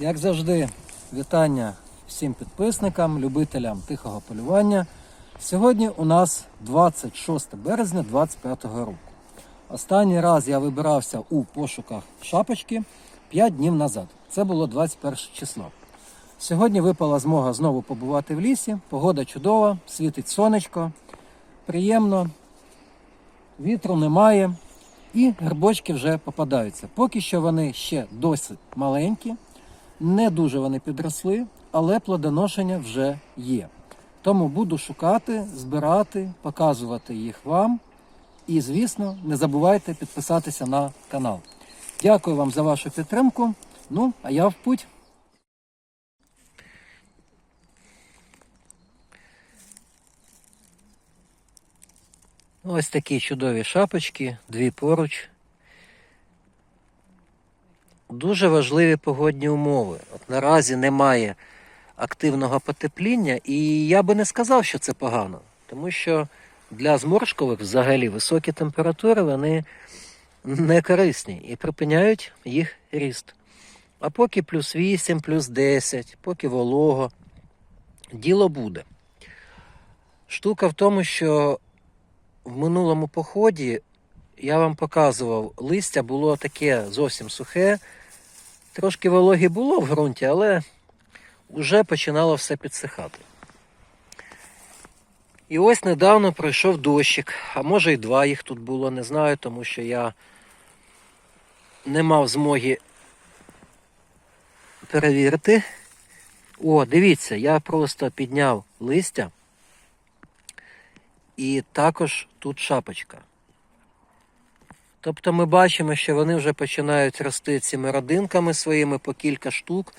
Як завжди, вітання всім підписникам, любителям тихого полювання. Сьогодні у нас 26 березня 2025 року. Останній раз я вибирався у пошуках шапочки 5 днів назад. Це було 21 число. Сьогодні випала змога знову побувати в лісі. Погода чудова, світить сонечко, приємно, вітру немає. І грибочки вже попадаються. Поки що вони ще досить маленькі, не дуже вони підросли, але плодоношення вже є. Тому буду шукати, збирати, показувати їх вам. І, звісно, не забувайте підписатися на канал. Дякую вам за вашу підтримку. Ну, а я в путь. Ось такі чудові шапочки, дві поруч. Дуже важливі погодні умови. От наразі немає активного потепління, і я би не сказав, що це погано, тому що для зморшкових взагалі високі температури вони не корисні і припиняють їх ріст. А поки плюс 8, плюс 10, поки волого, діло буде. Штука в тому, що в минулому поході я вам показував, листя було таке зовсім сухе. Трошки вологі було в ґрунті, але вже починало все підсихати. І ось недавно пройшов дощик, а може і два їх тут було, не знаю, тому що я не мав змоги перевірити. О, дивіться, я просто підняв листя. І також тут шапочка. Тобто ми бачимо, що вони вже починають рости цими родинками своїми по кілька штук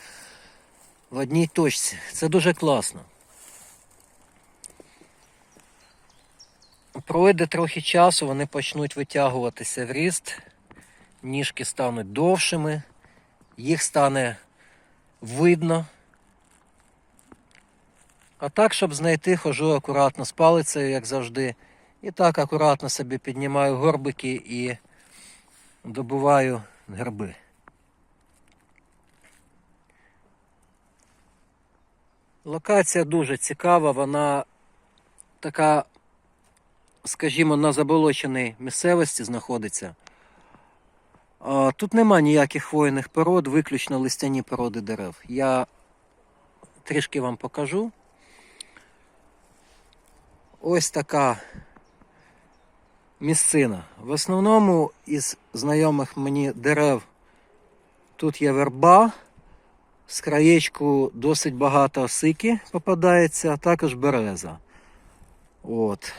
в одній точці. Це дуже класно. Пройде трохи часу, вони почнуть витягуватися в ріст, ніжки стануть довшими, їх стане видно. А так, щоб знайти, хожу акуратно з палицею, як завжди. І так акуратно собі піднімаю горбики і добуваю гриби. Локація дуже цікава, вона така, скажімо, на заболоченій місцевості знаходиться. Тут нема ніяких хвойних пород, виключно листяні породи дерев. Я трішки вам покажу. Ось така місцина. В основному із знайомих мені дерев тут є верба, з краєчку досить багато осики попадається, а також береза. От.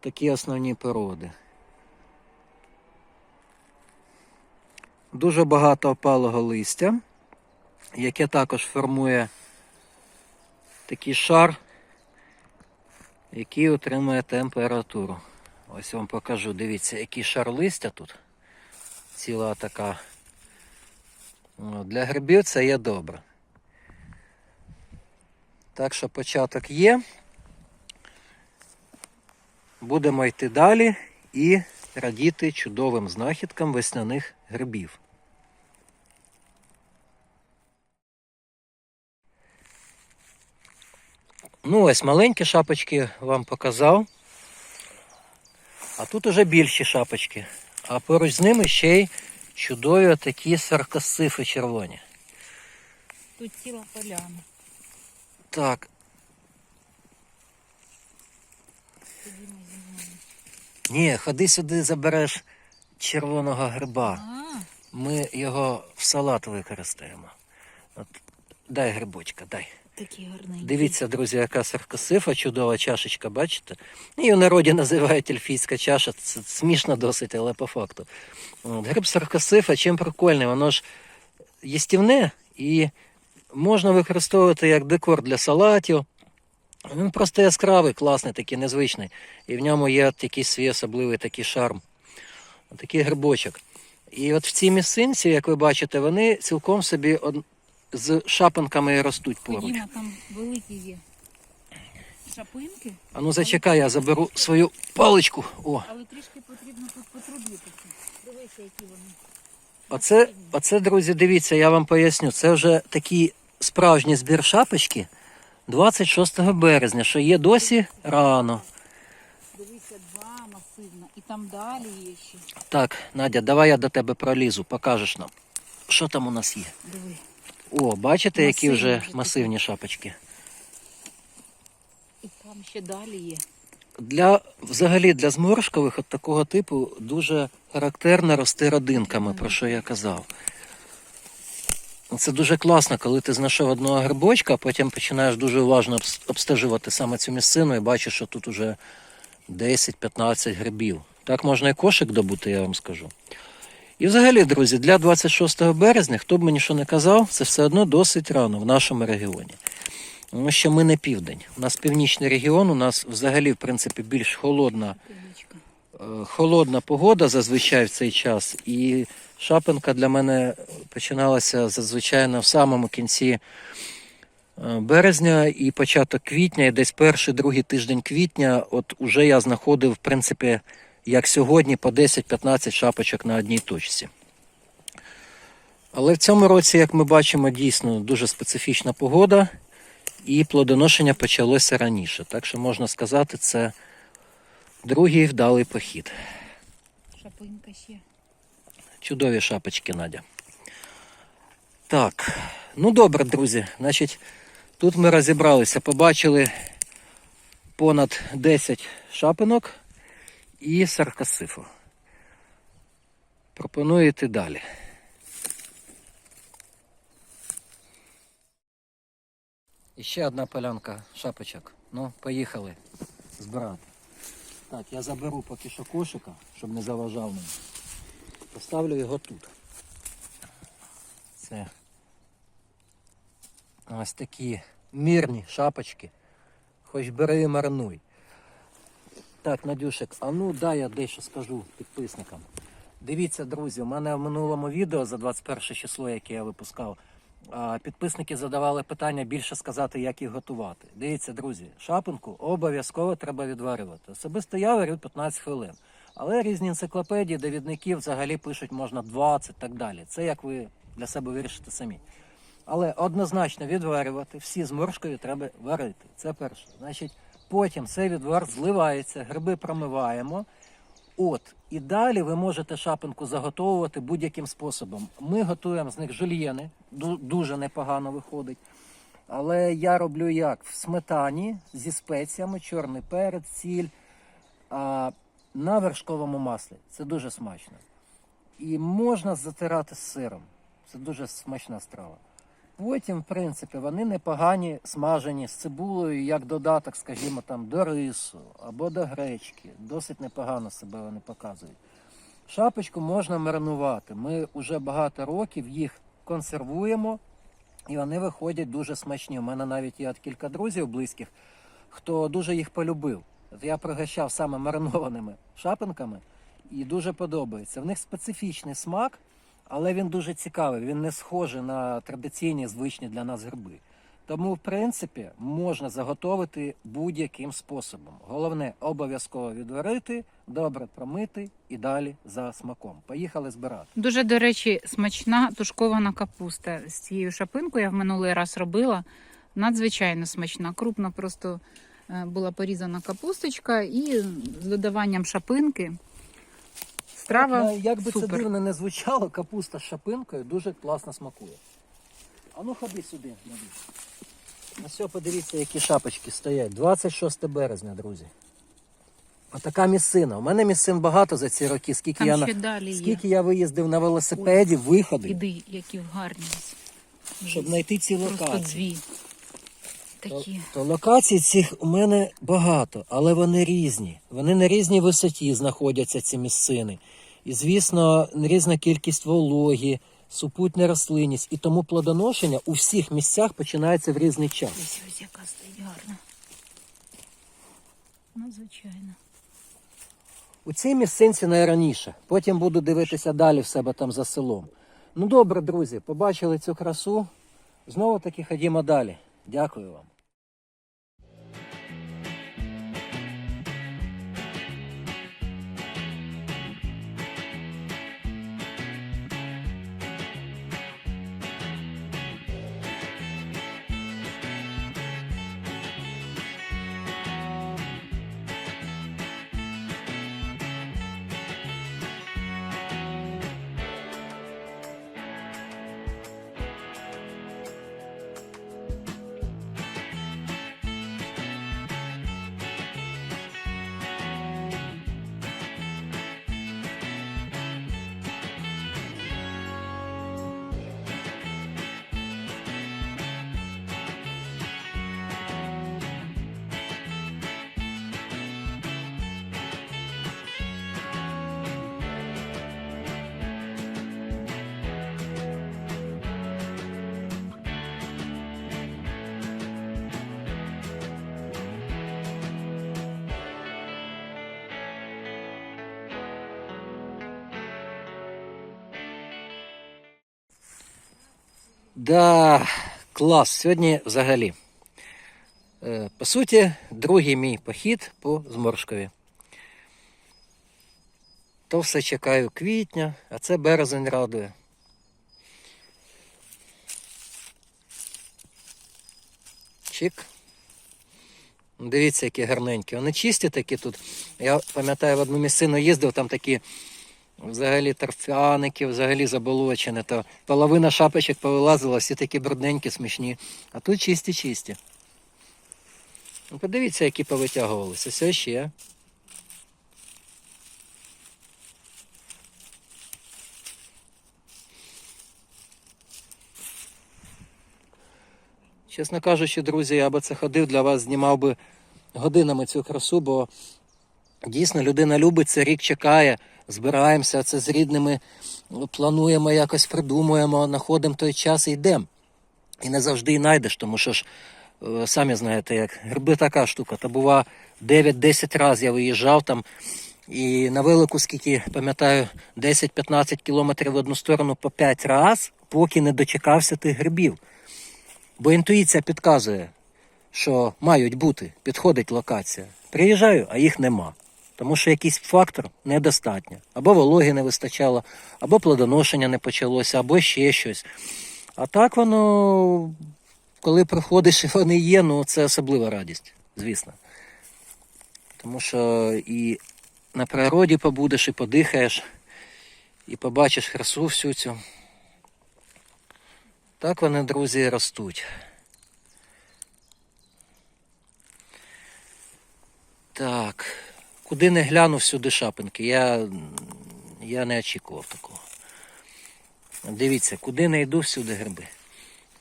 Такі основні породи. Дуже багато опалого листя, яке також формує такий шар який отримує температуру. Ось вам покажу, дивіться, який шар листя тут. Ціла така. Для грибів це є добре. Так що початок є. Будемо йти далі і радіти чудовим знахідкам весняних грибів. Ну, ось маленькі шапочки вам показав. А тут уже більші шапочки. А поруч з ними ще й чудові такі саркосифи червоні. Тут ціла поляна. Так, ні, ходи сюди, забереш червоного гриба. Ми його в салат використаємо. От, дай грибочка, дай. Такі гарненькі. Дивіться, друзі, яка саркосифа, чудова чашечка, бачите? Її в народі називають ельфійська чаша. Це смішно досить, але по факту. Гриб саркосифа, чим прикольний, воно ж їстівне і можна використовувати як декор для салатів. Він просто яскравий, класний, такий незвичний. І в ньому є якийсь свій особливий такий шарм. Такий грибочок. І от в цій місцинці, як ви бачите, вони цілком собі з шапинками ростуть поруч. Ходімо, там великі є. Шапинки, А ну зачекай, я заберу свою паличку. О, але трішки потрібно тут потрудитися. Дивися, які вони. Оце, оце, друзі, дивіться, я вам поясню. Це вже такий справжній збір шапочки 26 березня, що є досі рано. Дивися, два масивно. І там далі є ще. Так, Надя, давай я до тебе пролізу, покажеш нам, що там у нас є. Диви. О, бачите, які Масивні вже вже такі. масивні шапочки. І там ще далі є. Для взагалі для зморшкових от такого типу дуже характерно рости родинками, про що я казав. Це дуже класно, коли ти знайшов одного грибочка, а потім починаєш дуже уважно обстежувати саме цю місцину і бачиш, що тут уже 10-15 грибів. Так можна і кошик добути, я вам скажу. І взагалі, друзі, для 26 березня, хто б мені що не казав, це все одно досить рано в нашому регіоні. Тому що ми не південь. У нас північний регіон, у нас взагалі, в принципі, більш холодна, е, холодна погода зазвичай в цей час. І шапинка для мене починалася зазвичай в самому кінці е, березня і початок квітня, і десь перший, другий тиждень квітня, от уже я знаходив, в принципі, як сьогодні, по 10-15 шапочок на одній точці. Але в цьому році, як ми бачимо, дійсно дуже специфічна погода, і плодоношення почалося раніше. Так що можна сказати, це другий вдалий похід. Шапинка ще. Чудові шапочки, Надя. Так, ну добре, друзі. Значить, тут ми розібралися, побачили понад 10 шапинок і саркасифу. Пропоную йти далі. І ще одна полянка шапочок. Ну, поїхали збирати. Так, я заберу поки що кошика, щоб не заважав мені. Поставлю його тут. Це ось такі мірні шапочки. Хоч бери і марнуй. Так, Надюшек, а ну дай я дещо скажу підписникам. Дивіться, друзі, у мене в минулому відео за 21 число, яке я випускав, підписники задавали питання більше сказати, як їх готувати. Дивіться, друзі, шапинку обов'язково треба відварювати. Особисто я варю 15 хвилин. Але різні енциклопедії, довідники взагалі пишуть можна 20 так далі. Це як ви для себе вирішите самі. Але однозначно відварювати всі зморшкові треба варити. Це перше. Значить, потім цей відвар зливається, гриби промиваємо. От, і далі ви можете шапинку заготовувати будь-яким способом. Ми готуємо з них жульєни, дуже непогано виходить. Але я роблю як? В сметані зі спеціями, чорний перець, сіль, а, на вершковому маслі. Це дуже смачно. І можна затирати з сиром. Це дуже смачна страва. Потім, в принципі, вони непогані смажені з цибулею, як додаток, скажімо, там, до рису або до гречки. Досить непогано себе вони показують. Шапочку можна маринувати. Ми вже багато років їх консервуємо, і вони виходять дуже смачні. У мене навіть є кілька друзів близьких, хто дуже їх полюбив. Я пригощав саме маринованими шапинками і дуже подобається. В них специфічний смак, але він дуже цікавий. Він не схожий на традиційні звичні для нас гриби. Тому, в принципі, можна заготовити будь-яким способом. Головне обов'язково відварити, добре промити і далі за смаком. Поїхали збирати. Дуже, до речі, смачна тушкована капуста. З цією шапинкою я в минулий раз робила. Надзвичайно смачна. Крупно просто е, була порізана капусточка і з додаванням шапинки. Страва Як би це дивно не звучало, капуста з шапинкою дуже класно смакує. А ну ходи сюди. Ось все, подивіться, які шапочки стоять. 26 березня, друзі. Отака місцина. У мене місцин багато за ці роки. Скільки, Там я, ще на... далі є. скільки я виїздив на велосипеді, виходив, Іди, які гарні. щоб знайти ці Просто локації. дві. То, Такі. то локацій цих у мене багато, але вони різні. Вони на різній висоті знаходяться ці місцини. І, звісно, різна кількість вологі, супутня рослинність. І тому плодоношення у всіх місцях починається в різний час. Ось ось яка стоїть гарна. Надзвичайно. У цій місцинці найраніше. Потім буду дивитися далі в себе там за селом. Ну добре, друзі, побачили цю красу. Знову таки ходімо далі. Дякую вам. Да, клас. Сьогодні взагалі. Е, По суті, другий мій похід по Зморшкові. То все чекаю квітня, а це березень радує. Чик. Дивіться, які гарненькі. Вони чисті такі тут. Я пам'ятаю, в одну місцину їздив, там такі взагалі торфяники, взагалі заболочені. То половина шапочок повилазила, всі такі брудненькі, смішні. А тут чисті-чисті. Ну, подивіться, які повитягувалися. Все ще. Чесно кажучи, друзі, я би це ходив для вас, знімав би годинами цю красу, бо дійсно людина любить це, рік чекає, збираємося, це з рідними плануємо, якось придумуємо, знаходимо той час і йдемо. І не завжди і знайдеш, тому що ж, е, самі знаєте, як гриби така штука. Та бува 9-10 разів я виїжджав там. І на велику, скільки пам'ятаю, 10-15 кілометрів в одну сторону по 5 разів, поки не дочекався тих грибів. Бо інтуїція підказує, що мають бути, підходить локація. Приїжджаю, а їх нема. Тому що якийсь фактор недостатньо. Або вологи не вистачало, або плодоношення не почалося, або ще щось. А так воно, коли приходиш і вони є, ну це особлива радість, звісно. Тому що і на природі побудеш, і подихаєш, і побачиш красу всю цю. Так вони, друзі, ростуть. Так. Куди не гляну всюди шапинки. Я, я не очікував такого. Дивіться, куди не йду, всюди гриби.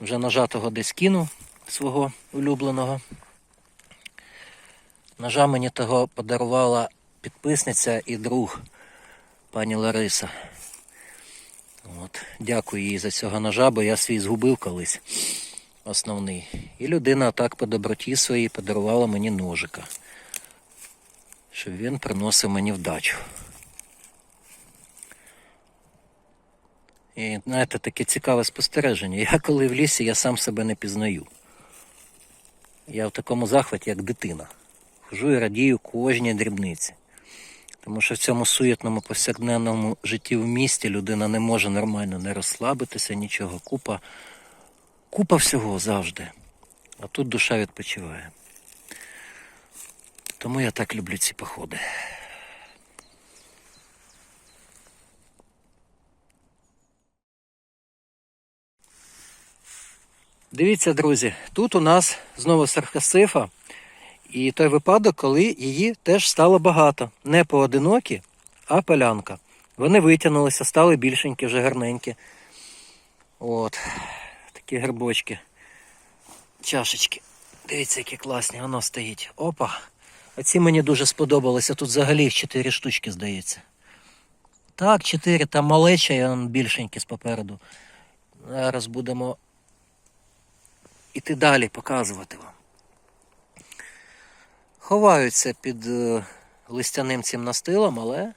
Вже нажатого десь кинув свого улюбленого. Ножа мені того подарувала підписниця і друг пані Лариса. От, дякую їй за цього ножа, бо я свій згубив колись основний. І людина так по доброті своїй подарувала мені ножика, щоб він приносив мені вдачу. І знаєте, таке цікаве спостереження. Я коли в лісі, я сам себе не пізнаю. Я в такому захваті, як дитина. Хожу і радію кожній дрібниці. Тому що в цьому суєтному повсякденному житті в місті людина не може нормально не розслабитися, нічого. Купа, купа всього завжди. А тут душа відпочиває. Тому я так люблю ці походи. Дивіться, друзі, тут у нас знову саркасифа. І той випадок, коли її теж стало багато. Не поодинокі, а полянка. Вони витягнулися, стали більшенькі, вже гарненькі. От, такі грибочки. Чашечки. Дивіться, які класні, воно стоїть. Опа. Оці мені дуже сподобалися. Тут взагалі їх 4 штучки, здається. Так, 4, там малеча і більшенькі спереду. Зараз будемо іти далі показувати вам ховаються під е, листяним цим настилом, але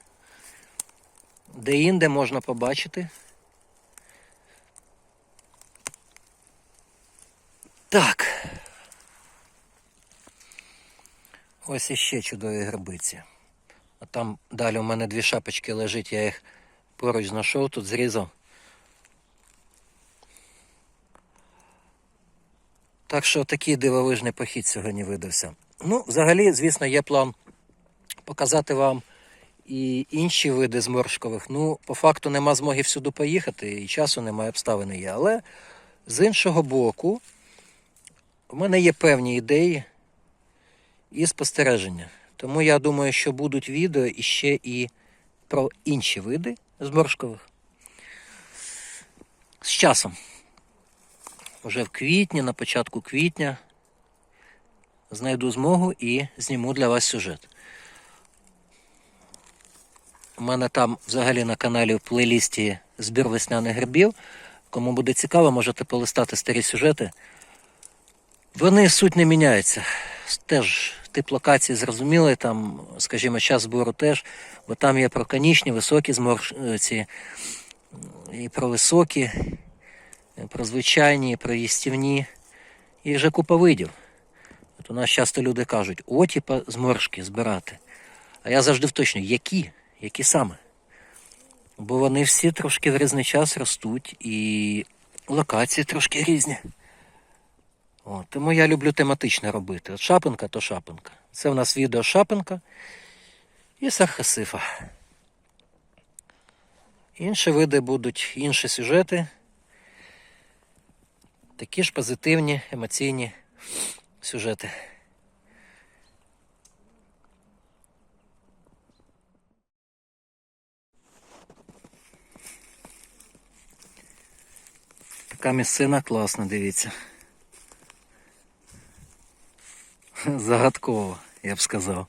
де-інде можна побачити. Так. Ось іще чудові грибиці. А там далі у мене дві шапочки лежить, я їх поруч знайшов, тут зрізав. Так що такий дивовижний похід сьогодні видався. Ну, взагалі, звісно, є план показати вам і інші види зморшкових. Ну, по факту нема змоги всюди поїхати, і часу немає, обставини є. Але з іншого боку, в мене є певні ідеї і спостереження. Тому я думаю, що будуть відео іще і про інші види зморшкових. З часом. Уже в квітні, на початку квітня знайду змогу і зніму для вас сюжет. У мене там взагалі на каналі в плейлісті збір весняних грибів. Кому буде цікаво, можете полистати старі сюжети. Вони суть не міняється. Теж тип локації зрозумілий, там, скажімо, час збору теж, бо там є про конічні, високі зморшці, і про високі, про звичайні, про їстівні. Їх же купа видів. От у нас часто люди кажуть, о, типа зморшки збирати. А я завжди вточнюю, які? Які саме? Бо вони всі трошки в різний час ростуть і локації трошки різні. От, тому я люблю тематично робити. От шапинка то шапинка. Це в нас відео шапинка і сархасифа. Інші види будуть інші сюжети. Такі ж позитивні, емоційні сюжети. Така місцина класна, дивіться. Загадково, я б сказав.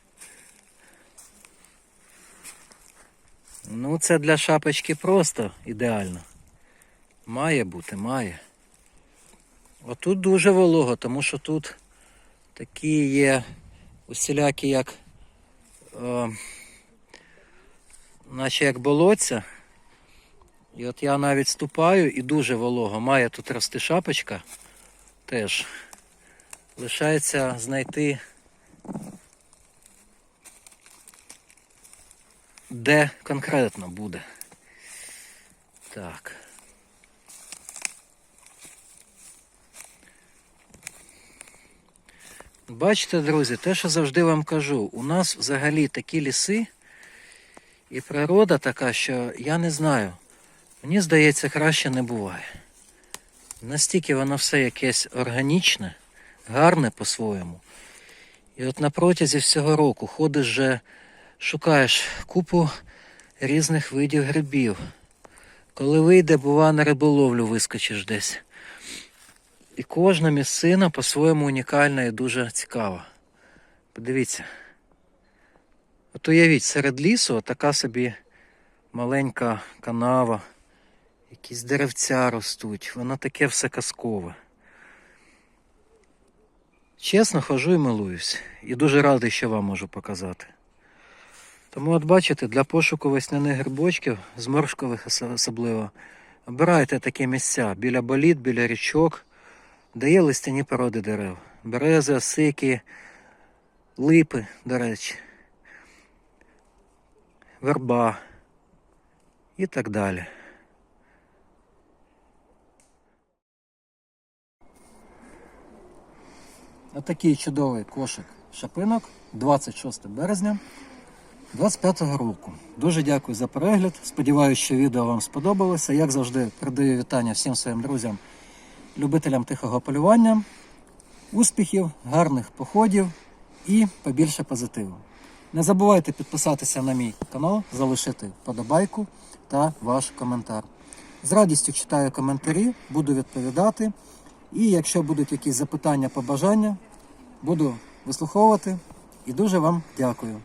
Ну, це для шапочки просто ідеально. Має бути, має. Отут дуже волого, тому що тут такі є усілякі, як е, наче як болотця. І от я навіть ступаю і дуже волого. Має тут рости шапочка теж. Лишається знайти, де конкретно буде. Так. Бачите, друзі, те, що завжди вам кажу, у нас взагалі такі ліси і природа така, що я не знаю. Мені здається, краще не буває. Настільки воно все якесь органічне, гарне по-своєму. І от на протязі всього року ходиш же, шукаєш купу різних видів грибів. Коли вийде, бува, на риболовлю вискочиш десь. І кожна місцина по-своєму унікальна і дуже цікава. Подивіться. От уявіть, серед лісу така собі маленька канава, якісь деревця ростуть, воно таке все казкове. Чесно, хожу і милуюсь. І дуже радий, що вам можу показати. Тому, от бачите, для пошуку весняних грибочків, зморшкових особливо, обирайте такі місця біля боліт, біля річок, де є листяні породи дерев. Берези, осики, липи, до речі, верба і так далі. Отакий чудовий кошик шапинок 26 березня 25 року. Дуже дякую за перегляд. Сподіваюся, що відео вам сподобалося. Як завжди, передаю вітання всім своїм друзям, любителям тихого полювання, успіхів, гарних походів і побільше позитиву. Не забувайте підписатися на мій канал, залишити вподобайку та ваш коментар. З радістю читаю коментарі, буду відповідати. І якщо будуть якісь запитання, побажання, буду вислуховувати. І дуже вам дякую.